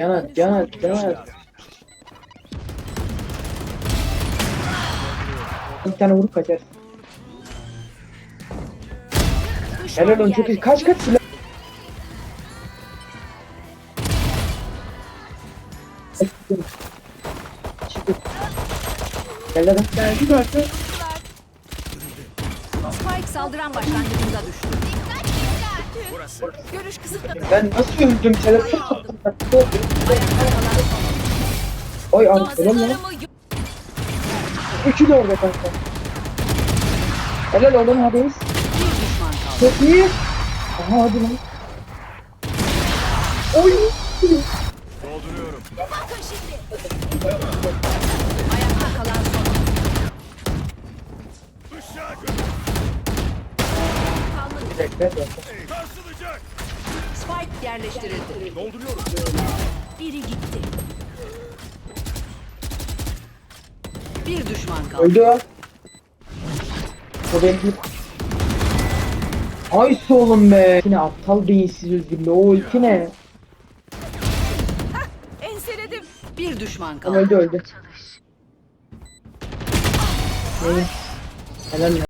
Can at, can at, can at. Bir tane vurup kaçarsın. Helal olsun çok iyi. Kaç kaç silah. Çıktı. Gel lan. Geldi zaten. Spike saldıran başlangıcında düştü. Görüş kısıtlı. Ben nasıl öldüm? Telefon. Oy arkadaşlar lan. Üçü de orada kanka. Helal oğlum kaldı. Çok iyi. Aha hadi lan. Oy. Ayakta kalan son. Bir dakika. Spike yerleştirildi. Dolduruyorum. Biri gitti. Bir düşman kaldı. Öldü o. O benim. Ay oğlum be. Yine aptal beyinsiz özgürlüğü. O ulti ne? Enseledim. Bir düşman kaldı. öldü öldü. Neyim? Helal ya.